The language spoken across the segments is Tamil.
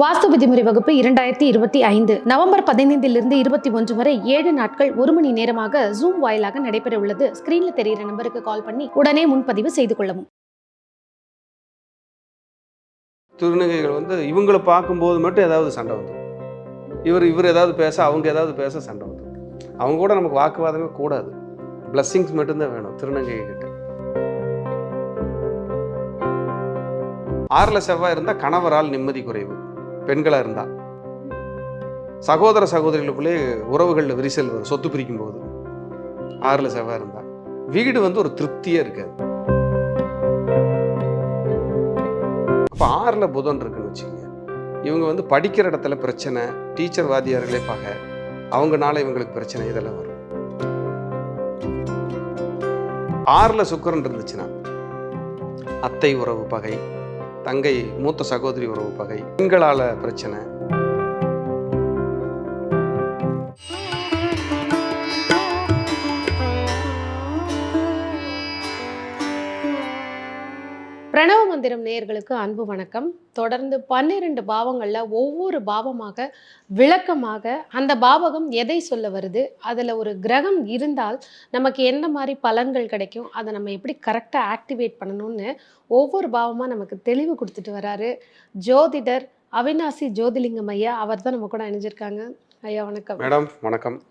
வாஸ்து விதிமுறை வகுப்பு இரண்டாயிரத்தி இருபத்தி ஐந்து நவம்பர் பதினைந்திலிருந்து இருபத்தி ஒன்று வரை ஏழு நாட்கள் ஒரு மணி நேரமாக ஜூம் வாயிலாக நடைபெற உள்ளது. ஸ்கிரீன்ல தெரிகிற நம்பருக்கு கால் பண்ணி உடனே முன்பதிவு செய்து கொள்ளவும். திருநங்கைகள் வந்து இவங்களை பார்க்கும்போது மட்டும் ஏதாவது சண்டை வந்துடும். இவர் இவர் ஏதாவது பேச அவங்க ஏதாவது பேச சண்டை வந்துடும். அவங்க கூட நமக்கு வாக்குவாதமே கூடாது. பிளஸ்ஸிங்ஸ் மட்டும்தான் வேணும் திருநங்கைகிட்ட ஆறில் செவ்வாய் இருந்தால் கணவரால் நிம்மதி குறைவு. பெண்களாக இருந்தா. சகோதர சகோதரிகளுக்குள்ளே உறவுகளில் விரிசல் வரும் சொத்து பிரிக்கும் போது. ஆறில் செவ்வாய் இருந்தா. வீடு வந்து ஒரு திருப்தியே இருக்காது. இப்போ ஆறில் புதன் இருக்குன்னு வச்சுக்கோங்க. இவங்க வந்து படிக்கிற இடத்துல பிரச்சனை டீச்சர் வாத்தியார்களே பகை அவங்கனால இவங்களுக்கு பிரச்சனை இதெல்லாம் வரும். ஆறில் சுக்கரன் இருந்துச்சுன்னா அத்தை உறவு பகை தங்கை மூத்த சகோதரி உறவு பகை. பெண்களால் பிரச்சனை. நேயர்களுக்கு அன்பு வணக்கம். தொடர்ந்து பன்னிரண்டு பாவங்கள்ல ஒவ்வொரு பாவமாக விளக்கமாக அந்த பாவகம் எதை சொல்ல வருது? அதுல ஒரு கிரகம் இருந்தால் நமக்கு எந்த மாதிரி பலன்கள் கிடைக்கும்? அதை நம்ம எப்படி கரெக்டா ஆக்டிவேட் பண்ணணும்னு ஒவ்வொரு பாவமா நமக்கு தெளிவு கொடுத்துட்டு வராரு. ஜோதிடர் அவினாசி ஜோதிலிங்கம் ஐயா அவர் தான் நம்ம கூட இணைஞ்சிருக்காங்க. ஐயா வணக்கம். மேடம் வணக்கம்.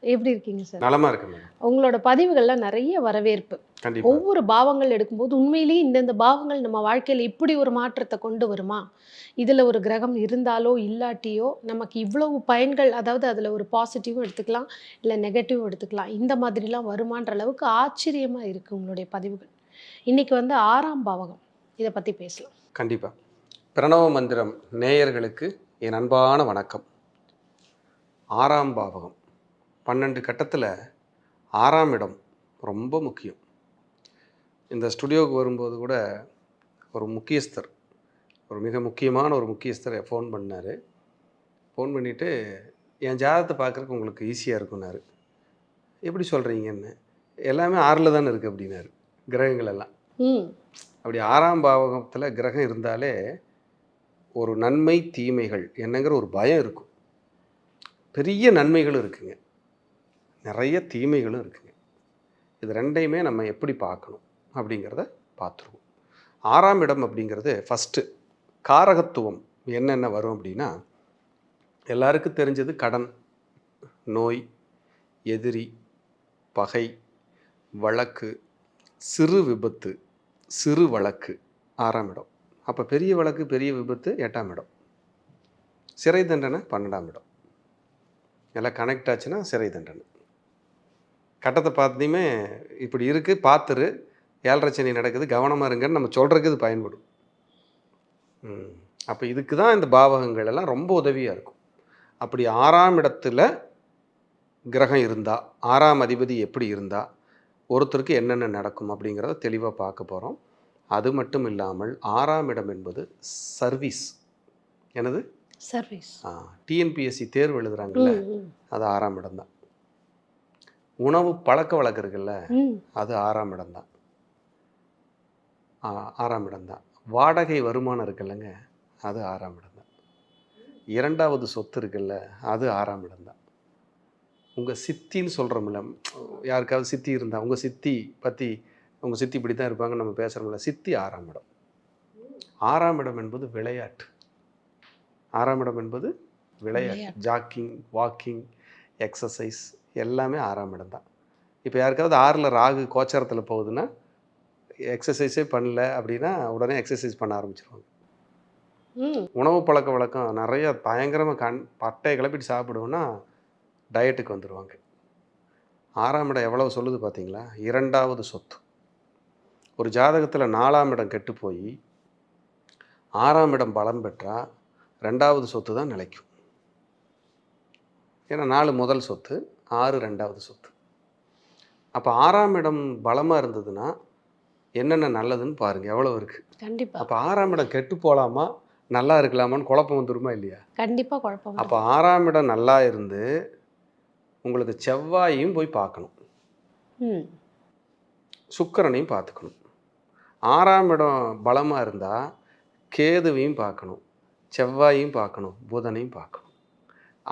எப்படி இருக்கீங்க சார்? நலமா இருக்கு மேடம். உங்களோட பதிவுகள்ல நிறைய வரவேற்பு. ஒவ்வொரு பாவங்கள் எடுக்கும்போது உண்மையிலேயே இந்தந்த பாவங்கள் நம்ம வாழ்க்கையில் இப்படி ஒரு மாற்றத்தை கொண்டு வருமா? இதில் ஒரு கிரகம் இருந்தாலோ இல்லாட்டியோ நமக்கு இவ்வளவு பயன்கள் அதாவது அதில் ஒரு பாசிட்டிவும் எடுத்துக்கலாம் இல்லை நெகட்டிவும் எடுத்துக்கலாம். இந்த மாதிரிலாம் வருமான்ற அளவுக்கு ஆச்சரியமாக இருக்குது உங்களுடைய பதிவுகள். இன்னைக்கு வந்து ஆறாம் பாவகம். இதை பற்றி பேசலாம். கண்டிப்பா. பிரணவ மந்திரம் நேயர்களுக்கு என் அன்பான வணக்கம். ஆறாம் பாவகம். பன்னெண்டு கட்டத்தில் ஆறாம் இடம் ரொம்ப முக்கியம். இந்த ஸ்டுடியோவுக்கு வரும்போது கூட ஒரு முக்கியஸ்தர் ஒரு மிக முக்கியமான ஒரு முக்கியஸ்தர் ஃபோன் பண்ணார். ஃபோன் பண்ணிவிட்டு என் ஜாதகத்தை பார்க்குறக்கு உங்களுக்கு ஈஸியாக இருக்கும்னாரு. எப்படி சொல்கிறீங்கன்னு எல்லாமே ஆறில் தானே இருக்குது அப்படின்னாரு. கிரகங்கள் எல்லாம். அப்படி ஆறாம் பாவகத்தில் கிரகம் இருந்தாலே ஒரு நன்மை தீமைகள் என்னங்கிற ஒரு பயம் இருக்கும். பெரிய நன்மைகளும் இருக்குங்க. நிறைய தீமைகளும் இருக்குங்க. இது ரெண்டையுமே நம்ம எப்படி பார்க்கணும்? அப்படிங்கிறத பார்த்துருவோம். ஆறாம் இடம் அப்படிங்கிறது ஃபஸ்ட்டு காரகத்துவம் என்னென்ன வரும் அப்படின்னா எல்லாருக்கும் தெரிஞ்சது கடன் நோய் எதிரி பகை வழக்கு சிறு விபத்து சிறு வழக்கு ஆறாம் இடம். அப்போ பெரிய வழக்கு பெரிய விபத்து எட்டாம் இடம். சிறை தண்டனை பன்னெண்டாம் இடம். எல்லாம் கனெக்ட் ஆச்சுன்னா சிறை தண்டனை. கட்டத்தை பார்த்ததையுமே இப்படி இருக்குது பார்த்துரு ஏழரை சனி நடக்குது கவனமாக இருங்கன்னு நம்ம சொல்கிறதுக்கு இது பயன்படும். அப்போ இதுக்கு தான் இந்த பாவகங்கள் எல்லாம் ரொம்ப உதவியாக இருக்கும். அப்படி ஆறாம் இடத்துல கிரகம் இருந்தால் ஆறாம் அதிபதி எப்படி இருந்தால் ஒருத்தருக்கு என்னென்ன நடக்கும் அப்படிங்கிறத தெளிவாக பார்க்க போகிறோம் அது மட்டும் இல்லாமல் ஆறாம் இடம் என்பது சர்வீஸ். எனது சர்வீஸ். டிஎன்பிஎஸ்சி தேர்வு ம், அது ஆறாம் இடம் தான். உணவு பழக்க வழக்கம் இருக்குல்ல அது ஆறாம் இடம் தான். ஆறாம் இடம் தான். வாடகை வருமானம் இருக்குல்லங்க அது ஆறாம் இடம் தான். இரண்டாவது சொத்து இருக்குல்ல அது ஆறாம் இடம் தான். உங்கள் சித்தின்னு சொல்கிறோம்ல யாருக்காவது சித்தி இருந்தால் உங்கள் சித்தி பற்றி உங்கள் சித்தி இப்படி தான் இருப்பாங்க நம்ம பேசுகிறோம்ல சித்தி ஆறாம் இடம். ஆறாம் இடம் என்பது விளையாட்டு. ஆறாம் இடம் என்பது விளையாட்டு. ஜாக்கிங் வாக்கிங் எக்ஸசைஸ் எல்லாமே ஆறாம் இடம் தான். இப்போ யாருக்காவது ஆறில் ராகு கோச்சாரத்தில் போகுதுன்னா எக்ஸசைஸே பண்ணல அப்படின்னா உடனே எக்ஸசைஸ் பண்ண ஆரம்பிச்சிருவாங்க. உணவு பழக்க வழக்கம் நிறைய பயங்கரமாக கண் பட்டையை கிளப்பிட்டு சாப்பிடுவோன்னா டயட்டுக்கு வந்துடுவாங்க ஆறாம் இடம் எவ்வளவு சொல்லுது பார்த்தீங்களா இரண்டாவது சொத்து. ஒரு ஜாதகத்தில் நாலாம் இடம் கெட்டு போய் ஆறாம் இடம் பலம் பெற்றால் ரெண்டாவது சொத்து தான் நிலைக்கும். ஏன்னா நாலு முதல் சொத்து ஆறு ரெண்டாவது சொத்து. அப்போ ஆறாம் இடம் பலமாக இருந்ததுன்னா என்னென்ன நல்லதுன்னு பாருங்கள் எவ்வளோ இருக்குது கண்டிப்பா. அப்போ ஆறாம் இடம் கெட்டு போகலாமா நல்லா இருக்கலாமான்னு குழப்பம் வந்துருமா இல்லையா? கண்டிப்பா குழப்பம். அப்போ ஆறாம் இடம் நல்லா இருந்து உங்களுக்கு செவ்வாயையும் போய் பார்க்கணும். சுக்கிரனையும் பார்த்துக்கணும். ஆறாம் இடம் பலமாக இருந்தால் கேதுவையும் பார்க்கணும் செவ்வாயையும் பார்க்கணும் புதனையும் பார்க்கணும்.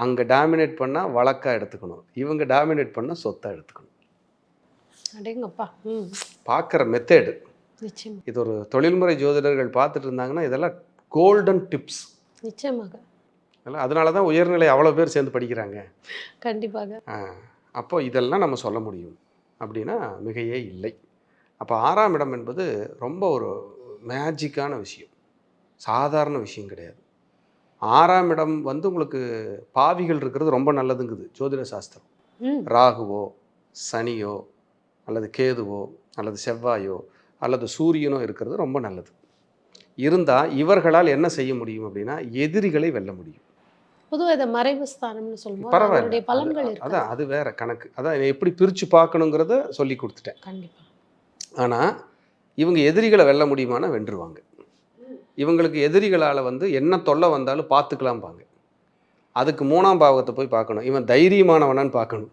அங்கே டாமினேட் பண்ணால் வழக்காக எடுத்துக்கணும். இவங்க டாமினேட் பண்ணால் சொத்தாக எடுத்துக்கணும். அடேங்கப்பா. ம். பார்க்குற மெத்தேடு இது ஒரு தொழில்முறை ஜோதிடர்கள் பார்த்துட்டு இருந்தாங்கன்னா இதெல்லாம் கோல்டன் டிப்ஸ் நிச்சயமாக. அதனால தான் உயர்நிலை அவ்வளோ பேர் சேர்ந்து படிக்கிறாங்க. கண்டிப்பாக. அப்போ இதெல்லாம் நம்ம சொல்ல முடியும். அப்படின்னா மிகையே இல்லை. அப்போ ஆறாம் இடம் என்பது ரொம்ப ஒரு மேஜிக்கான விஷயம். சாதாரண விஷயம் கிடையாது. ஆறாம் இடம் வந்து உங்களுக்கு பாவிகள் இருக்கிறது ரொம்ப நல்லதுங்குது ஜோதிட சாஸ்திரம். ராகுவோ சனியோ அல்லது கேதுவோ அல்லது செவ்வாயோ அல்லது சூரியனோ இருக்கிறது ரொம்ப நல்லது. இருந்தால் இவர்களால் என்ன செய்ய முடியும் அப்படின்னா எதிரிகளை வெல்ல முடியும். பொதுவாக இதை மறைவு ஸ்தானம்னு சொல்லும்போது பரவாயில்ல. பலன்கள் அதான் அது வேற கணக்கு. அதான் எப்படி பிரித்து பார்க்கணுங்கிறத சொல்லி கொடுத்துட்டேன். ஆனால் இவங்க எதிரிகளை வெல்ல முடியுமானா வென்றுவாங்க. இவங்களுக்கு எதிரிகளால் வந்து என்ன தொல்லை வந்தாலும் பார்த்துக்கலாம்பாங்க. அதுக்கு மூணாம் பாவத்தை போய் பார்க்கணும். இவன் தைரியமானவனான்னு பார்க்கணும்.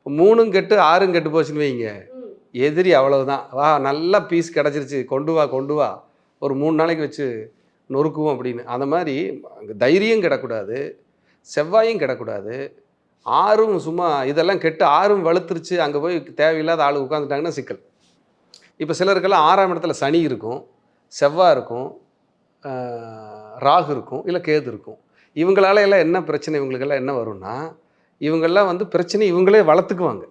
இப்போ மூணும் கெட்டு ஆறும் கெட்டு போச்சுன்னு வைங்க. எதிரி அவ்வளவுதான். வா நல்ல பீஸ் கிடச்சிருச்சு. கொண்டு வா கொண்டு வா. ஒரு மூணு நாளைக்கு வச்சு நொறுக்குவோம் அப்படின்னு. அந்த மாதிரி அங்கே தைரியம் கிடக்கூடாது. செவ்வாயும் கிடக்கூடாது. ஆறும் சும்மா இதெல்லாம் கெட்டு ஆறும் வலுத்துருச்சு அங்கே போய் தேவையில்லாத ஆள் உட்காந்துட்டாங்கன்னா சிக்கல். இப்போ சிலருக்கெல்லாம் ஆறாம் இடத்துல சனி இருக்கும் செவ்வாய் இருக்கும் ராகு இருக்கும் இல்லை கேது இருக்கும். இவங்களால எல்லாம் என்ன பிரச்சனை இவங்களுக்கெல்லாம் என்ன வரும்னா இவங்கெல்லாம் வந்து பிரச்சனை இவங்களே வளர்த்துக்குவாங்க.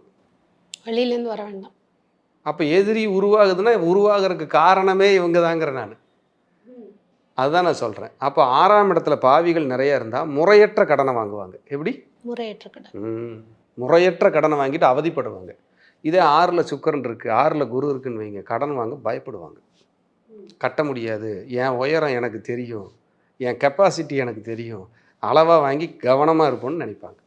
வெளியிலேருந்து வர வேண்டாம். அப்போ எதிரி உருவாகுதுன்னா உருவாகிறதுக்கு காரணமே இவங்க தாங்கிற நான். அதுதான் நான் சொல்கிறேன் அப்போ ஆறாம் இடத்துல பாவிகள் நிறைய இருந்தால் முறையற்ற கடனை வாங்குவாங்க. எப்படி? முறையற்ற கடன். முறையற்ற கடனை வாங்கிட்டு அவதிப்படுவாங்க. இதே ஆறில் சுக்கரன் இருக்குது ஆறில் குரு இருக்குன்னு வைங்க. கடன் வாங்க பயப்படுவாங்க. கட்ட முடியாது. என் உயரம் எனக்கு தெரியும். என் கெப்பாசிட்டி எனக்கு தெரியும். அளவாக வாங்கி கவனமாக இருப்போம்னு நினைப்பாங்க.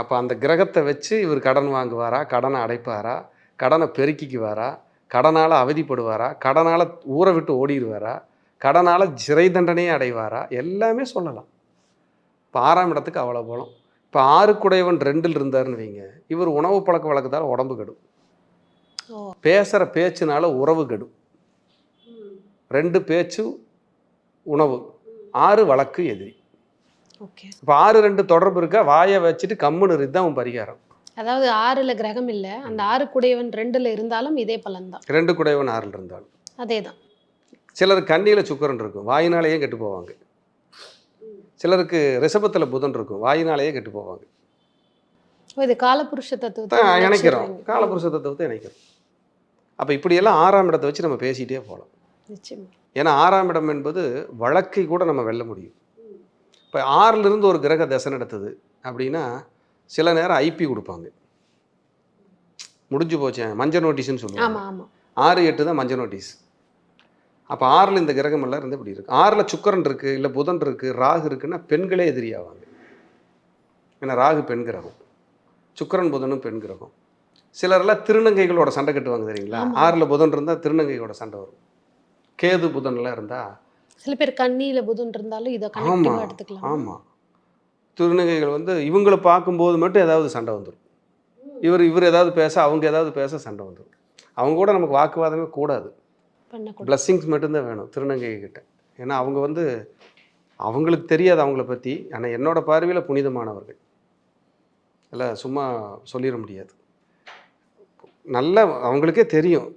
அப்போ அந்த கிரகத்தை வச்சு இவர் கடன் வாங்குவாரா கடனை அடைப்பாரா கடனை பெருக்கிக்குவாரா கடனால் அவதிப்படுவாரா கடனால் ஊரை விட்டு ஓடிடுவாரா கடனால் சிறை தண்டனையே அடைவாரா எல்லாமே சொல்லலாம். இப்போ ஆறாம் இடத்துக்கு அவ்வளோ போகலாம். இப்போ ஆறுக்குடையவன் ரெண்டில் இருந்தாருன்னு வைங்க. இவர் உணவு பழக்க வழக்கத்தால் உடம்பு கெடும். பேசுகிற பேச்சுனால உறவு கெடும். ரெண்டு பேச்சு உணவு ஆறு வழக்கு எதிரி. இப்போ ஆறு ரெண்டு தொடர்பு இருக்கா? வாயை வச்சுட்டு கம்முன்னு இருக்கு தான் உன் பரிகாரம். அதாவது ஆறுல கிரகம் இல்ல. அந்த ஆறு குடையவன் ரெண்டுல இருந்தாலும் இதே பலன் தான். ரெண்டு குடையவன் ஆறில் இருந்தாலும். அதே தான். சிலர் கண்ணியில் சுக்கரன் இருக்கும். வாயினாலேயே கெட்டு போவாங்க. சிலருக்கு ரிஷபத்தில் புதன் இருக்கும். வாயினாலேயே கெட்டு போவாங்க. இது காலபுருஷ தத்துவத்தை இணைக்கிறோம். காலபுருஷ தத்துவத்தை இணைக்கிறோம். அப்போ இப்படியெல்லாம் ஆறாம் இடத்தை வச்சு நம்ம பேசிகிட்டே போகலாம் ஏன்னா ஆறாம் இடம் என்பது வழக்கை கூட நம்ம வெல்ல முடியும். இப்போ ஆறிலிருந்து ஒரு கிரக தசை நடத்துது அப்படின்னா சில நேரம் ஐபி கொடுப்பாங்க. முடிஞ்சு போச்சேன் மஞ்சள் நோட்டீஸ்னு சொல்லுவாங்க. ஆறு எட்டு தான் மஞ்சள் நோட்டீஸ். அப்போ ஆறில் இந்த கிரகம் எல்லாம் இருந்து இப்படி இருக்கு. ஆறில் சுக்கரன் இருக்குது இல்லை புதன் இருக்குது ராகு இருக்குன்னா பெண்களே எதிரியாவாங்க ஏன்னா ராகு பெண் கிரகம். சுக்கிரன் புதனும் பெண் கிரகம். சிலரெல்லாம் திருநங்கைகளோட சண்டை கட்டுவாங்க தெரியுங்களா. ஆறில் புதன் இருந்தால் திருநங்கையோட சண்டை வரும். கேது புதன்லாம் இருந்தால் சில பேர் கண்ணியில புதன் இருந்தாலும் இதை ஆமா கனெக்டிவா எடுத்துக்கலாம். ஆமாம் திருநங்கைகள் வந்து இவங்களை பார்க்கும்போது மட்டும் ஏதாவது சண்டை வந்துடும் இவர் இவர் ஏதாவது பேச அவங்க ஏதாவது பேச சண்டை வந்துடும் அவங்க கூட நமக்கு வாக்குவாதமே கூடாது. பிளஸ்ஸிங்ஸ் மட்டும்தான் வேணும் திருநங்கை கிட்ட ஏன்னா அவங்க வந்து அவங்களுக்கு தெரியாது அவங்கள பற்றி ஆனால் என்னோட பார்வையில் புனிதமானவர்கள். இல்லை சும்மா சொல்லிட முடியாது. நல்ல அவங்களுக்கே தெரியும்.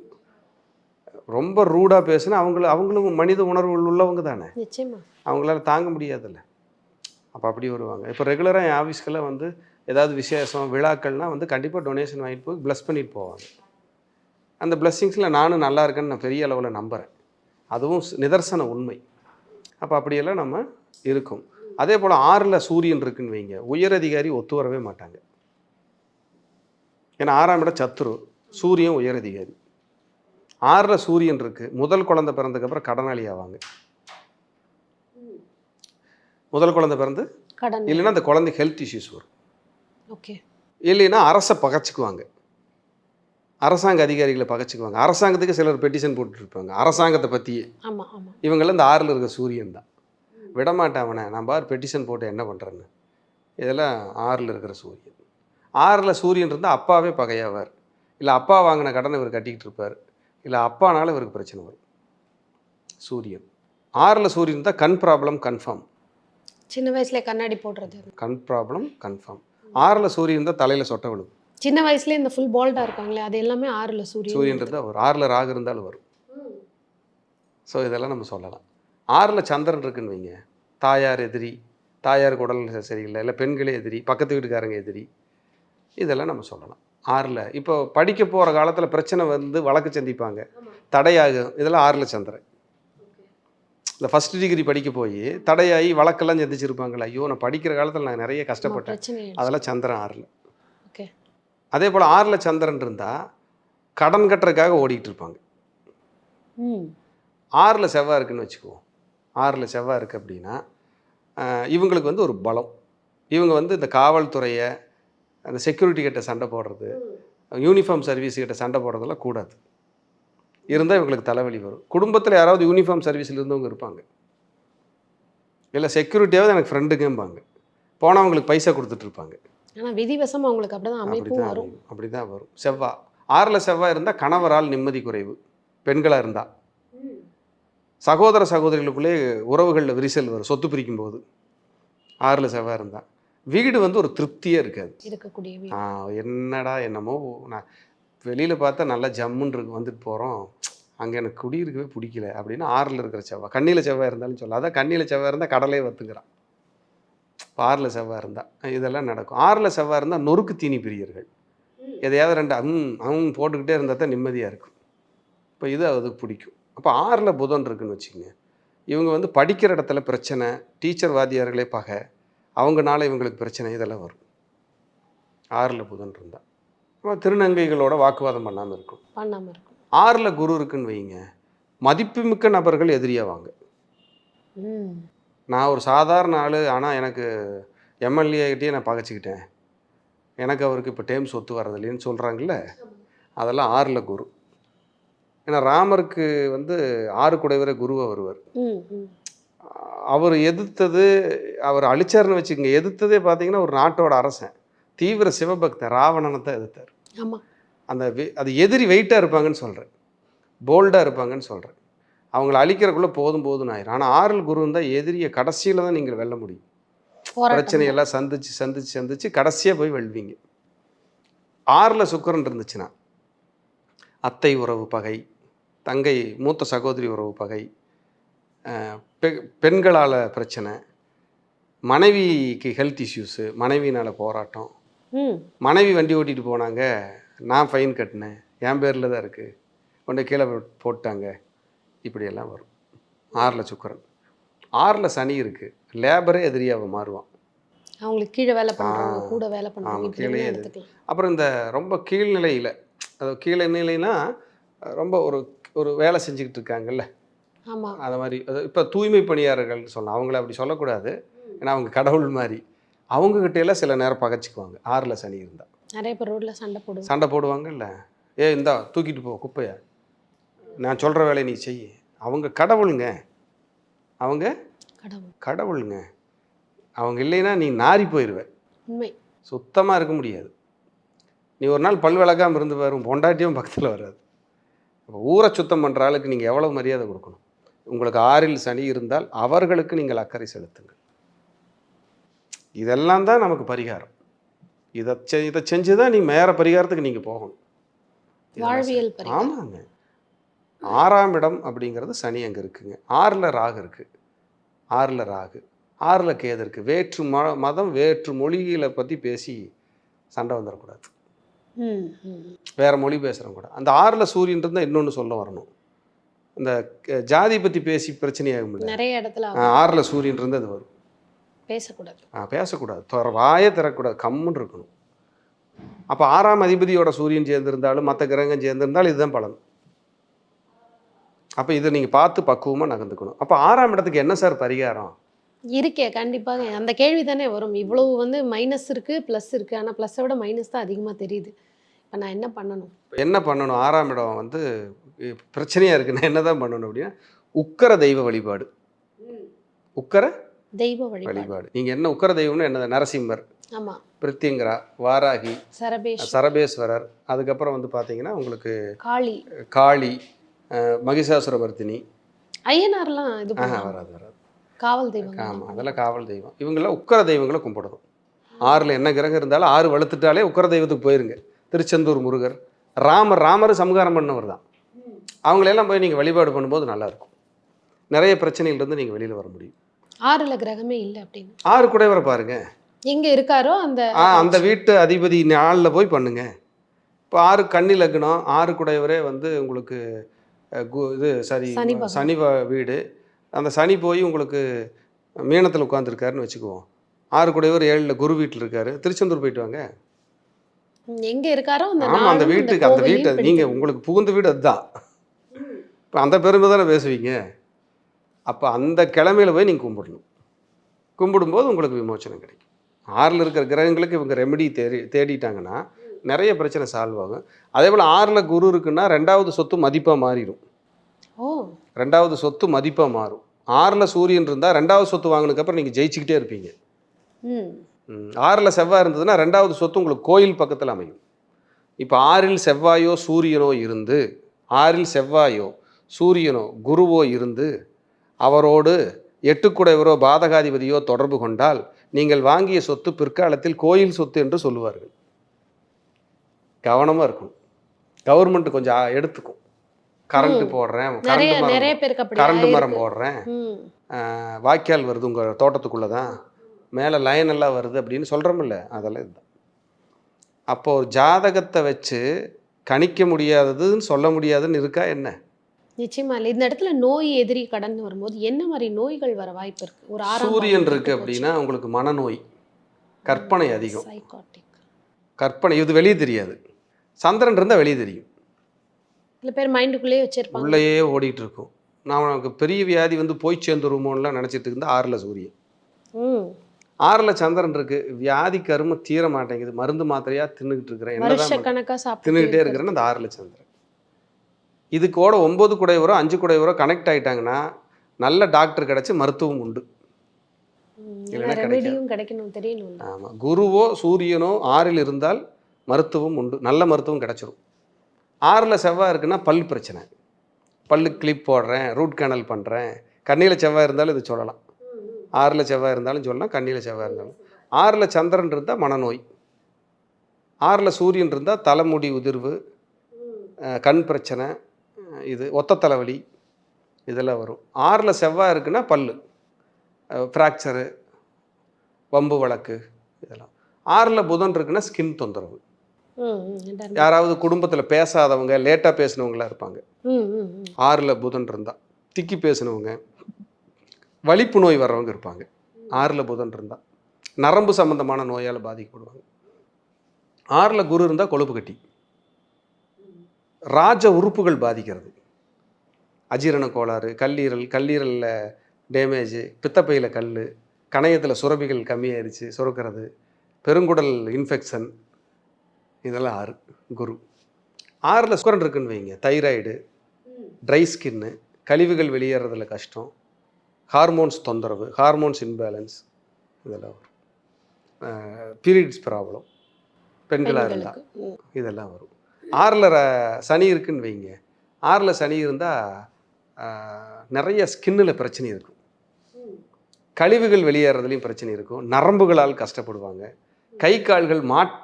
ரொம்ப ரூடாக பேசுனா அவங்கள அவங்களும் மனித உணர்வுகள் உள்ளவங்க தானே. அவங்களால தாங்க முடியாதுல்ல. அப்போ அப்படி வருவாங்க. இப்போ ரெகுலராக என் ஆஃபீஸ்க்கெல்லாம் வந்து ஏதாவது விசேஷம் விழாக்கள்னால் வந்து கண்டிப்பாக டொனேஷன் வாங்கிட்டு போய் ப்ளஸ் பண்ணிட்டு போவாங்க. அந்த பிளஸ்ஸிங்ஸில் நானும் நல்லா இருக்கேன்னு நான் பெரிய அளவில் நம்புகிறேன் அதுவும் நிதர்சன உண்மை. அப்போ அப்படியெல்லாம் நம்ம இருக்கும். அதே போல் ஆறில் சூரியன் இருக்குன்னு வைங்க. உயரதிகாரி ஒத்து வரவே மாட்டாங்க. ஏன்னா ஆறாம் இடம் சத்துரு சூரியன் உயரதிகாரி ஆறில் சூரியன் இருக்குது முதல் குழந்தை பிறந்ததுக்கப்புறம் கடனாளி ஆவாங்க. முதல் குழந்தை பிறந்து கடன் இல்லைன்னா அந்த குழந்தைக்கு ஹெல்த் இஷ்யூஸ் வரும். ஓகே. இல்லைன்னா அரசை பகச்சுக்குவாங்க. அரசாங்க அதிகாரிகளை பகச்சுக்குவாங்க. அரசாங்கத்துக்கு சிலர் பெட்டிஷன் போட்டுருப்பாங்க. அரசாங்கத்தை பற்றியே இவங்கெல்லாம் இந்த ஆறில் இருக்க சூரியன் தான். விடமாட்டேன் அவனை. நான் பார் பெட்டிஷன் போட்டு என்ன பண்ணுறேன்னு இதெல்லாம் ஆறில் இருக்கிற சூரியன். ஆறில் சூரியன் இருந்தால் அப்பாவே பகையாவார். இல்லை அப்பா வாங்கின கடனை இவர் கட்டிக்கிட்டு இருப்பார். இல்லை அப்பானால இவருக்கு பிரச்சனை வரும். சூரியன். ஆறில் சூரியன் இருந்தால் கண் ப்ராப்ளம் கன்ஃபார்ம் சின்ன வயசுல கண்ணாடி போடுறது. கண் ப்ராப்ளம் கன்ஃபார்ம் ஆறில் சூரியன் இருந்தால் தலையில் சொட்டை விழுகும் சின்ன வயசுல இந்த ஃபுல் பால்டா இருக்காங்களே அது எல்லாமே ஆறுல சூரியன் சூரியன் இருந்தால் வரும். ஆறில் ராகு இருந்தாலும் வரும். ஸோ இதெல்லாம் நம்ம சொல்லலாம். ஆறில் சந்திரன் இருக்குன்னு வைங்க. தாயார் எதிரி தாயாருக்கு உடல் சரியில்லை இல்லை பெண்களே எதிரி பக்கத்து வீட்டுக்காரங்க எதிரி இதெல்லாம் நம்ம சொல்லலாம். ஆறில். இப்போ படிக்க போகிற காலத்தில் பிரச்சனை வந்து வழக்கு சந்திப்பாங்க. தடையாகும். இதெல்லாம் ஆறில் சந்திரன். இந்த ஃபஸ்ட் டிகிரி படிக்க போய் தடையாகி வழக்கெல்லாம் சந்திச்சிருப்பாங்களே ஐயோ நான் படிக்கிற காலத்தில் நான் நிறைய கஷ்டப்பட்டேன். அதெல்லாம் சந்திரன் ஆறில். ஓகே. அதே போல் ஆறில் சந்திரன் இருந்தால் கடன் கட்டுறதுக்காக ஓடிட்டு இருப்பாங்க. ஆறில் செவ்வாய் இருக்குன்னு வச்சுக்குவோம். ஆறில் செவ்வாய் இருக்குது அப்படின்னா இவங்களுக்கு வந்து ஒரு பலம். இவங்க வந்து இந்த காவல்துறையை அந்த செக்யூரிட்டி கிட்ட சண்டை போடுறது யூனிஃபார்ம் சர்வீஸ் கிட்ட சண்டை போடுறதெல்லாம் கூடாது. இருந்தால் இவங்களுக்கு தலைவலி வரும். குடும்பத்தில் யாராவது யூனிஃபார்ம் சர்வீஸில் இருந்தவங்க இருப்பாங்க. இல்லை செக்யூரிட்டியாவது எனக்கு ஃப்ரெண்டுங்கம்பாங்க போனவங்களுக்கு பைசா கொடுத்துட்ருப்பாங்க ஆனா விதிவசம் அவங்களுக்கு அப்படிதான் அமைப்பும் அப்படிதான் வரும். அமையும். அப்படிதான் வரும். செவ்வாய் ஆறில் செவ்வாய் இருந்தால் கணவரால் நிம்மதி குறைவு. பெண்களாக இருந்தால் சகோதர சகோதரிகளுக்குள்ளே உறவுகளில் விரிசல் வரும். சொத்து பிரிக்கும் போது ஆறில் செவ்வாய் இருந்தால் வீடு வந்து ஒரு திருப்தியே இருக்காது. இருக்கக்கூடிய என்னடா என்னமோ நான் வெளியில் பார்த்தா நல்லா ஜம்முன்னு இருக்கு வந்துட்டு போகிறோம் அங்கே எனக்கு குடியிருக்கவே பிடிக்கல அப்படின்னு ஆறில் இருக்கிற செவ்வாய். கண்ணியில் செவ்வாய் இருந்தாலும் சொல்ல அதான் கண்ணியில் செவ்வாய் இருந்தால் கடலே வத்துக்கிறான். ஆறில் செவ்வாய் இருந்தால் இதெல்லாம் நடக்கும். ஆறில் செவ்வாய் இருந்தால் நொறுக்கு தீனி பிரியர்கள். எதையாவது ரெண்டு அம் அம் போட்டுக்கிட்டே இருந்தால் தான் நிம்மதியாக இருக்கும். இப்போ இது அதுக்கு பிடிக்கும். அப்போ ஆறில் புதன் இருக்குன்னு வச்சுக்கோங்க. இவங்க வந்து படிக்கிற இடத்துல பிரச்சனை டீச்சர் வாத்தியார்களே பகை. அவங்கனால இவங்களுக்கு பிரச்சனை இதெல்லாம் வரும். ஆறில் புதன் இருந்தால் அப்போ திருநங்கைகளோட வாக்குவாதம் பண்ணாமல் இருக்கும் பண்ணாம இருக்கும் ஆறில் குரு இருக்குன்னு வைங்க. மதிப்புமிக்க நபர்கள் எதிரியாவாங்க நான் ஒரு சாதாரண ஆள் ஆனால் எனக்கு எம்எல்ஏகிட்டே நான் பகைச்சிக்கிட்டேன் எனக்கு அவருக்கு இப்போ டேம் சொத்து வர்றதில்லைன்னு சொல்கிறாங்கல்ல அதெல்லாம் ஆறில் குரு. ஏன்னா ராமருக்கு வந்து ஆறு குடைவரை குருவாக வருவார். அவர் எதிர்த்தது அவர் அழிச்சாருன்னு வச்சுக்கோங்க எதிர்த்ததே பார்த்தீங்கன்னா ஒரு நாட்டோட அரசன். தீவிர சிவபக்தன் ராவணனை தான் எதிர்த்தார். ஆமா. அந்த வெ- அது எதிரி வெயிட்டாக இருப்பாங்கன்னு சொல்கிறேன் போல்டாக இருப்பாங்கன்னு சொல்கிறேன் அவங்கள அழிக்கிறக்குள்ளே போதும் போதும்னு ஆயிரும். ஆனால் ஆறில் குரு இருந்தால் எதிரியை கடைசியில் தான் நீங்கள் வெல்ல முடியும். பிரச்சனையெல்லாம் சந்திச்சு சந்திச்சு சந்திச்சு கடைசியாக போய் வெல்வீங்க. ஆறில் சுக்கிரன் இருந்துச்சுன்னா அத்தை உறவு பகை தங்கை மூத்த சகோதரி உறவு பகை பெ- பெண்களால் பிரச்சனை மனைவிக்கு ஹெல்த் இஷ்யூஸு மனைவினால் போராட்டம். மனைவி வண்டி ஓட்டிகிட்டு போனாங்க நான் ஃபைன் கட்டினேன் என் பேரில் தான் இருக்குது கொண்டு கீழே போட்டாங்க. இப்படியெல்லாம் வரும். ஆறில் சுக்கிரன். ஆறில் சனி இருக்குது லேபரே எதிரியாக மாறுவான். அவங்களுக்கு கீழே வேலை பண்றவங்க ஆ. கூட வேலை இப்படி கீழே அப்புறம் இந்த ரொம்ப கீழ்நிலையில் அது கீழே நிலைனா ரொம்ப ஒரு ஒரு வேலை செஞ்சுக்கிட்டு இருக்காங்கல்ல. அது மாதிரி இப்போ தூய்மை பணியாளர்கள் சொல்லலாம் அவங்கள அப்படி சொல்லக்கூடாது. ஏன்னா அவங்க கடவுள் மாதிரி. அவங்கக்கிட்ட எல்லாம் சில நேரம் பகைச்சிக்குவாங்க. ஆறில் சனி இருந்தால் நிறைய பேர் ரோட்ல சண்டை போடுவாங்க. சண்டை போடுவாங்கல்ல. ஏ இந்தா தூக்கிட்டு போ குப்பைய. நான் சொல்கிற வேலையை நீ செய். அவங்க கடவுளுங்க. அவங்க கடவுள். கடவுளுங்க. அவங்க இல்லைன்னா நீ நாறி போயிடுவ உண்மை. சுத்தமாக இருக்க முடியாது. நீ ஒரு நாள் பல் விளக்காமல் இருந்து பாரு உன் பொண்டாட்டியும் பக்கத்தில் வராது. அப்போ ஊரை சுத்தம் பண்ணுற ஆளுக்கு நீங்கள் எவ்வளோ மரியாதை கொடுக்கணும்? உங்களுக்கு ஆறில் சனி இருந்தால் அவர்களுக்கு நீங்கள் அக்கறை செலுத்துங்கள். இதெல்லாம் தான் நமக்கு பரிகாரம். இதை செ இதை செஞ்சு தான் நீ மேற பரிகாரத்துக்கு நீங்கள் போகணும். ஆமாங்க. ஆறாம் இடம் அப்படிங்கிறது சனி அங்கே இருக்குங்க. ஆறில் ராகு இருக்குது ஆறில் ராகு. ஆறில் கேது இருக்குது வேற்று ம மதம் வேற்று மொழிகளை பற்றி பேசி சண்டை வந்துடக்கூடாது. வேற மொழி பேசுகிறவங்க கூட. அந்த ஆறில் சூரியன் இருந்தால் இன்னொன்று சொல்ல வரணும். இந்த க- ஜாதி பற்றி பேசி பிரச்சனையாகும் இல்லை நிறைய இடத்துல. ஆறில் சூரியன் இருந்தால் அது வரும். பேசக்கூடாது. ஆ, பேசக்கூடாது. தொற வாயே திறக்கூடாது கம்முன்னு இருக்கணும். அப்போ ஆறாம் அதிபதியோட சூரியன் சேர்ந்திருந்தாலும் மற்ற கிரகம் சேர்ந்திருந்தாலும் இதுதான் பலன். அப்போ இதை நீங்கள் பார்த்து பக்குவமாக நகர்ந்துக்கணும். அப்போ ஆறாம் இடத்துக்கு என்ன சார் பரிகாரம்? இருக்கே கண்டிப்பாக. அந்த கேள்வி தானே வரும். இவ்வளவு வந்து மைனஸ் இருக்கு ப்ளஸ் இருக்கு. ஆனா ப்ளஸ்ஸை விட மைனஸ் தான் அதிகமா தெரியுது. இப்போ நான் என்ன பண்ணணும்? என்ன பண்ணணும்? ஆறாம் இடம் வந்து இ- பிரச்சனையா இருக்குன்னா என்ன தான் பண்ணணும் அப்படின்னா உக்கர தெய்வ வழிபாடு. உக்கர தெய்வ வழிபாடு. நீங்கள் என்ன உக்கர தெய்வம்னு என்னது? நரசிம்மர் ஆமா. பிரித்திங்கரா வாராகி சரபேஸ்வரர் அதுக்கப்புறம் வந்து பார்த்தீங்கன்னா உங்களுக்கு காளி. காளி அஹ், மகிஷாசுரமர்த்தினி ஐயனார்லாம் இது வராது வராது. காவல் தெய்வம். ஆமாம் அதெல்லாம் காவல் தெய்வம். இவங்கெல்லாம் உக்கர தெய்வங்களை கும்பிடணும். ஆறில் என்ன கிரகம் இருந்தாலும் ஆறு வளர்த்துட்டாலே உக்கர தெய்வத்துக்கு போயிருங்க. திருச்செந்தூர் முருகர் ராமர் ராமர் சம்ஹாரம் பண்ணவர் தான். அவங்களெல்லாம் போய் நீங்கள் வழிபாடு பண்ணும்போது நல்லாயிருக்கும். நிறைய பிரச்சனையிலிருந்து நீங்கள் வெளியில் வர முடியும். ஆறுல கிரகமே இல்லை அப்படின்னு. ஆறு குடைவரை பாருங்க. எங்க இருக்காரோ அந்த ஆ அந்த வீட்டு அதிபதி நாளில் போய் பண்ணுங்க. இப்போ ஆறு கன்னி லக்னம் ஆறு குடையவரே வந்து உங்களுக்கு கு- இது சரி சனி பகவான். சனி வ- வீடு. அந்த சனி போய் உங்களுக்கு மீனத்தில் உட்காந்துருக்காருன்னு வச்சுக்குவோம். ஆறு குடையவர் ஏழில் குரு வீட்டில் இருக்காரு. திருச்செந்தூர் போயிட்டு வாங்க. எங்க இருக்காரோ அந்த ஆமாம் அந்த நாளும் வீட்டுக்கு அந்த கோவிலையும் வீட்டை பிடிக்கும். நீங்கள் உங்களுக்கு புகுந்த வீடு அதுதான். இப்போ அந்த பெருமை தானே பேசுவீங்க? அப்போ அந்த கிழமையில போய் நீங்கள் கும்பிடணும். கும்பிடும்போது உங்களுக்கு விமோச்சனம் கிடைக்கும். ஆறில் இருக்கிற கிரகங்களுக்கு இவங்க ரெமெடி தேடி தேடிட்டாங்கன்னா நிறைய பிரச்சனை சால்வ் ஆகும். அதே போல் ஆறில் குரு இருக்குன்னா ரெண்டாவது சொத்து மதிப்பாக மாறிடும். ஓ. ரெண்டாவது சொத்து மதிப்பாக மாறும். ஆறில் சூரியன் இருந்தால் ரெண்டாவது சொத்து வாங்கினதுக்கப்புறம் நீங்கள் ஜெயிச்சுக்கிட்டே இருப்பீங்க. ஆறில் செவ்வாய் இருந்ததுன்னா ரெண்டாவது சொத்து உங்களுக்கு கோயில் பக்கத்தில் அமையும். இப்போ ஆறில் செவ்வாயோ சூரியனோ இருந்து ஆறில் செவ்வாயோ சூரியனோ குருவோ இருந்து அவரோடு எட்டுக்குடையவரோ பாதகாதிபதியோ தொடர்பு கொண்டால் நீங்கள் வாங்கிய சொத்து பிற்காலத்தில் கோயில் சொத்து என்று சொல்லுவார்கள். கவனமாக இருக்கணும். கவர்மெண்ட் கொஞ்சம் எடுத்துக்கும். கரண்ட். போடுறேன் நிறைய கரண்ட் மரம் பேருக்கு அப்படி கரண்ட் மரம் ஆயிருக்கு. போடுறேன் வாய்க்கால் வருது உங்கள் தோட்டத்துக்குள்ளே தான். மேலே லைன் எல்லாம் வருது அப்படின்னு சொல்கிறோமில்ல அதெல்லாம் இதுதான். அப்போ ஒரு ஜாதகத்தை வச்சு கணிக்க முடியாததுன்னு சொல்ல முடியாதுன்னு இருக்கா என்ன? நிச்சயமா இல்லை. இந்த இடத்துல நோய் எதிரி கடந்து வரும்போது என்ன மாதிரி நோய்கள் வர வாய்ப்பு இருக்கு? ஒரு சூரியன் இருக்கு அப்படின்னா உங்களுக்கு மனநோய் கற்பனை அதிகம். கற்பனை இது வெளியே தெரியாது. சந்திரன் இருந்தால் வெளியே தெரியும். சில பேர் மைண்டுக்குள்ளேயே வச்சிருப்பாங்க. உள்ளேயே ஓடிட்டு இருக்கும். நான் உனக்கு பெரிய வியாதி வந்து போய் சேர்ந்துருமோன்னுலாம் நினச்சிட்டு இருந்தா ஆறில் சூரியன். ஆறில் சந்திரன் இருக்கு. வியாதி கரும தீர மாட்டேங்குது. மருந்து மாத்திரையா தின்னுக்கிட்டு இருக்கிறேன். சாப்பிட்டு தின்னுக்கிட்டே இருக்கிறேன்னு அந்த ஆறில் சந்திரன். இதுக்கோட ஒம்பது குடையவரோ அஞ்சு குடையவரோ கனெக்ட் ஆயிட்டாங்கன்னா நல்ல டாக்டர் கிடைச்சி மருத்துவம் உண்டு. கிடைக்கணும் ஆமாம் குருவோ சூரியனோ ஆறில் இருந்தால் மருத்துவம் உண்டு. நல்ல மருத்துவம் கிடைச்சிரும். ஆறில் செவ்வாய் இருக்குன்னா பல் பிரச்சனை. பல்லு கிளிப் போடுறேன் ரூட் கேனல் பண்ணுறேன் கண்ணியில் செவ்வாய் இருந்தாலும் இது சொல்லலாம். ஆறில் செவ்வாய் இருந்தாலும் சொல்லலாம் கண்ணியில் செவ்வாய் இருந்தாலும். ஆறில் சந்திரன் இருந்தால் மனநோய். ஆறில் சூரியன் இருந்தால் தலைமுடி உதிர்வு கண் பிரச்சனை இது ஒத்த தலைவலி இதெல்லாம் வரும். ஆறில் செவ்வாய் இருக்குன்னா பல்லு. ஃப்ராக்சரு வம்பு வழக்கு இதெல்லாம். ஆறில் புதன் இருக்குன்னா ஸ்கின் தொந்தரவு. யாராவது குடும்பத்தில் பேசாதவங்க லேட்டாக பேசினவங்களா இருப்பாங்க. ஆறில் புதன் இருந்தால் திக்கி பேசினவங்க வலிப்பு நோய் வர்றவங்க இருப்பாங்க. ஆறில் புதன் இருந்தால் நரம்பு சம்பந்தமான நோயால் பாதிக்கப்படுவாங்க. ஆறில் குரு இருந்தால் கொழுப்பு கட்டி. ராஜ உறுப்புகள் பாதிக்கிறது. அஜீரண கோளாறு கல்லீரல் கல்லீரலில் டேமேஜ் பித்தப்பையில் கல் கணையத்தில் சுரபிகள் கம்மியாயிருச்சு சுரக்கிறது பெருங்குடல் இன்ஃபெக்ஷன் இதெல்லாம் ஆறு குரு. ஆறில் சுக்கரன் இருக்குன்னு வைங்க தைராய்டு ட்ரை ஸ்கின்னு கழிவுகள் வெளியேறதுல கஷ்டம் ஹார்மோன்ஸ் தொந்தரவு ஹார்மோன்ஸ் இன்பேலன்ஸ் இதெல்லாம் வரும். பீரியட்ஸ் ப்ராப்ளம் பெண்களாக இருந்தால். இதெல்லாம் வரும். ஆறில் சனி இருக்குன்னு வைங்க. ஆறில் சனி இருந்தால் நிறைய ஸ்கின்னில் பிரச்சனை இருக்கும். கழிவுகள் வெளியேறதுலையும் பிரச்சனை இருக்கும். நரம்புகளால் கஷ்டப்படுவாங்க. கை கால்கள் மாட்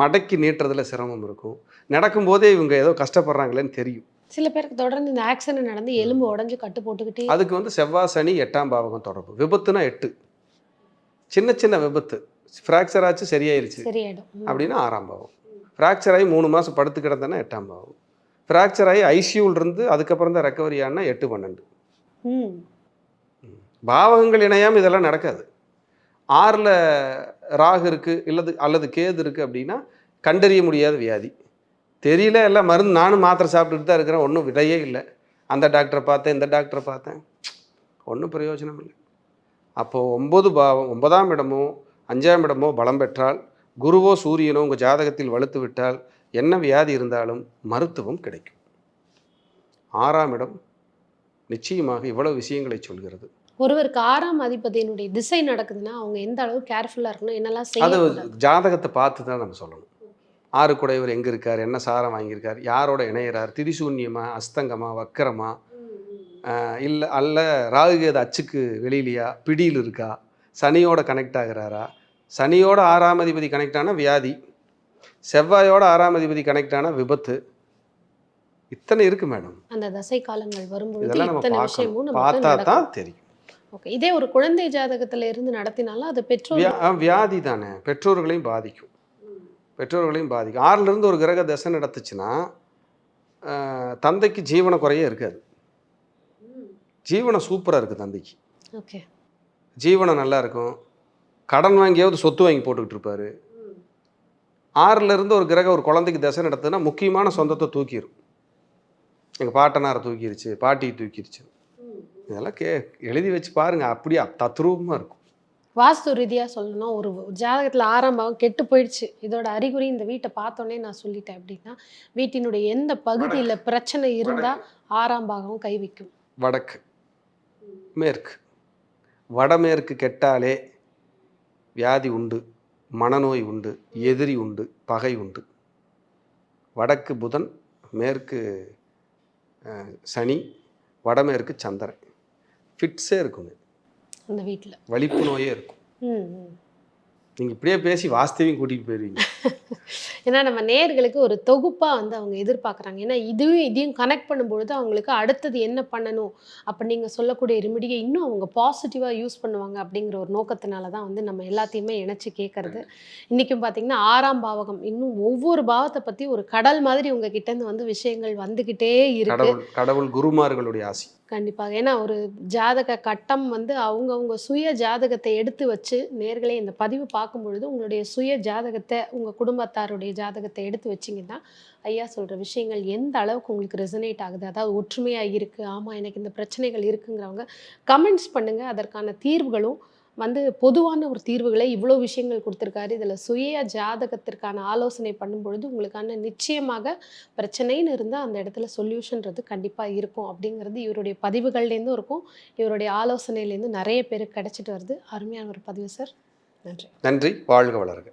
மடக்கி நீட்டுறதுல சிரமம் இருக்கும். நடக்கும்போதே இவங்க ஏதோ கஷ்டப்படுறாங்களேன்னு தெரியும். சில பேருக்கு தொடர்ந்து இந்த ஆக்சிடென்ட் நடந்து எலும்பு உடைஞ்சு கட்டு போட்டுக்கிட்டே அதுக்கு வந்து செவ்வாய் சனி எட்டாம் பாவகம் தொடர்பு. விபத்துனா எட்டு. சின்ன சின்ன விபத்து. ஃப்ராக்சர் ஆச்சு சரியாயிருச்சு. அப்படின்னா ஆறாம் பாவம். ஃப்ராக்சர் ஆகி மூணு மாதம் படுத்து கிடந்தேன்னா எட்டாம் பாவம். ஃப்ராக்சர் ஆகி ஐசியூவில் இருந்து அதுக்கப்புறம் தான் ரெக்கவரி ஆனா எட்டு பன்னெண்டு. பாவகங்கள் இணையாமல் இதெல்லாம் நடக்காது. ஆறில் ராகு இருக்குது இல்லது அல்லது கேது இருக்குது அப்படின்னா கண்டறிய முடியாத வியாதி. தெரியல எல்லாம் மருந்து நானும் மாத்திரை சாப்பிட்டுட்டு தான் இருக்கிறேன் ஒன்றும் விடையே இல்லை. அந்த டாக்டரை பார்த்தேன் இந்த டாக்டரை பார்த்தேன். ஒன்றும் பிரயோஜனம் இல்லை. அப்போது ஒம்பது பாவம் ஒன்பதாம் இடமோ அஞ்சாம் இடமோ பலம் பெற்றால் குருவோ சூரியனோ உங்கள் ஜாதகத்தில் வலுத்து விட்டால் என்ன வியாதி இருந்தாலும் மருத்துவம் கிடைக்கும். ஆறாம் இடம் நிச்சயமாக இவ்வளவு விஷயங்களை சொல்கிறது. ஒருவருக்கு ஆறாம் அதிபதியினுடைய திசை நடக்குதுன்னா அவங்க எந்த அளவு கேர்ஃபுல்லா இருக்கணும் என்னெல்லாம் அது செய்யக்கூடாது ஜாதகத்தை பார்த்து தான் நம்ம சொல்லணும். ஆறு குடையவர் எங்கே இருக்கார் என்ன சாரம் வாங்கியிருக்கார் யாரோட இணையிறார் திரிசூன்யமா அஸ்தங்கமா வக்கரமா? இல்லை அல்ல ராகுகேது அச்சுக்கு வெளியிலையா பிடியில் இருக்கா சனியோட கனெக்ட் ஆகுறாரா? சனியோட ஆறாம் அதிபதி கனெக்ட் ஆனா வியாதி செவ்வாயோட ஆறாம் அதிபதி கனெக்ட் ஆனா விபத்து இத்தனை இருக்கு மேடம் அந்த தசை காலங்கள் வரும்பொழுது இதெல்லாம் நம்ம பார்க்கணும். பார்த்தா தான் தெரியும். ஓகே இதே ஒரு குழந்தை ஜாதகத்துல இருந்து நடத்தினாலும் அது பெற்றோர் வியாதி தானே. பெற்றோர்களையும் பாதிக்கும். பெற்றோர்களையும் பாதிக்கும். ஆறுல இருந்து ஒரு கிரக தசை நடத்துச்சுன்னா தந்தைக்கு ஜீவன குறையே இருக்காது. ஜீவனம் சூப்பராக இருக்குது தந்தைக்கு. ஓகே ஜீவனம் நல்லா இருக்கும். கடன் வாங்கியாவது சொத்து வாங்கி போட்டுக்கிட்டு இருப்பாரு. ஆறுல இருந்து ஒரு கிரகம் ஒரு குழந்தைக்கு தசை நடத்துதுன்னா முக்கியமான சொந்தத்தை தூக்கிடும் எங்கள் பாட்டனாரை தூக்கிருச்சு பாட்டியை தூக்கிருச்சு. இதெல்லாம் கே எழுதி வச்சு பாருங்க அப்படியே தத்ரூபமாக இருக்கும். வாஸ்து ரீதியா சொல்லணும்னா ஒரு ஜாதகத்துல ஆறாம் பாவம் கெட்டு போயிடுச்சு. இதோட அறிகுறி இந்த வீட்டை பார்த்தோன்னே நான் சொல்லிட்டேன் அப்படின்னா வீட்டினுடைய எந்த பகுதியில பிரச்சனை இருந்தா ஆறாம் பாகம் கை வைக்கும். வடக்கு. மேற்கு. வடமேற்கு கெட்டாலே வியாதி உண்டு மனநோய் உண்டு எதிரி உண்டு பகை உண்டு. வடக்கு புதன் மேற்கு சனி வடமேற்கு சந்திரன். ஃபிட்ஸே இருக்குங்க. அந்த வீட்டுல வலிப்பு நோயே இருக்கும். நீங்கள் இப்படியே பேசி வாஸ்தவையும் கூட்டிகிட்டு போயிருவீங்க. ஏன்னா நம்ம நேர்களுக்கு ஒரு தொகுப்பா வந்து அவங்க எதிர்பார்க்குறாங்க. ஏன்னா இதுவும் இதையும் கனெக்ட் பண்ணும்பொழுது அவங்களுக்கு அடுத்தது என்ன பண்ணணும் அப்போ நீங்க சொல்லக்கூடிய ரெமிடியை இன்னும் அவங்க பாசிட்டிவா யூஸ் பண்ணுவாங்க அப்படிங்கிற ஒரு நோக்கத்தினால தான் வந்து நம்ம எல்லாத்தையுமே இணைச்சு கேட்கறது இன்னைக்கும் பார்த்தீங்கன்னா ஆறாம் பாவகம். இன்னும் ஒவ்வொரு பாவத்தை பத்தி ஒரு கடல் மாதிரி உங்க கிட்ட இருந்து வந்து விஷயங்கள் வந்துகிட்டே இருக்கு. கடவுள் குருமார்களுடைய ஆசி. கண்டிப்பாக. ஏன்னா ஒரு ஜாதக கட்டம் வந்து அவங்கவுங்க சுய ஜாதகத்தை எடுத்து வச்சு நேர்களே இந்த பதிவு பார்க்கும் பொழுது உங்களுடைய சுய ஜாதகத்தை உங்கள் குடும்பத்தாருடைய ஜாதகத்தை எடுத்து வச்சிங்கன்னா ஐயா சொல்கிற விஷயங்கள் எந்த அளவுக்கு உங்களுக்கு ரெசனேட் ஆகுது? அதாவது ஒற்றுமையாக இருக்குது ஆமாம் எனக்கு இந்த பிரச்சனைகள் இருக்குங்கிறவங்க கமெண்ட்ஸ் பண்ணுங்கள் அதற்கான தீர்வுகளும் வந்து பொதுவான ஒரு தீர்வுகளை இவ்வளோ விஷயங்கள் கொடுத்துருக்காரு. இதில் சுய ஜாதகத்திற்கான ஆலோசனை பண்ணும்பொழுது உங்களுக்கான நிச்சயமாக பிரச்சனைன்னு இருந்தால் அந்த இடத்துல சொல்யூஷன்றது கண்டிப்பாக இருக்கும் அப்படிங்கிறது இவருடைய பதிவுகள்லேருந்தும் இருக்கும். இவருடைய ஆலோசனையிலேருந்து நிறைய பேருக்கு கிடைச்சிட்டு வருது. அருமையான ஒரு பதிவு சார். நன்றி. நன்றி. வாழ்க வளர்க.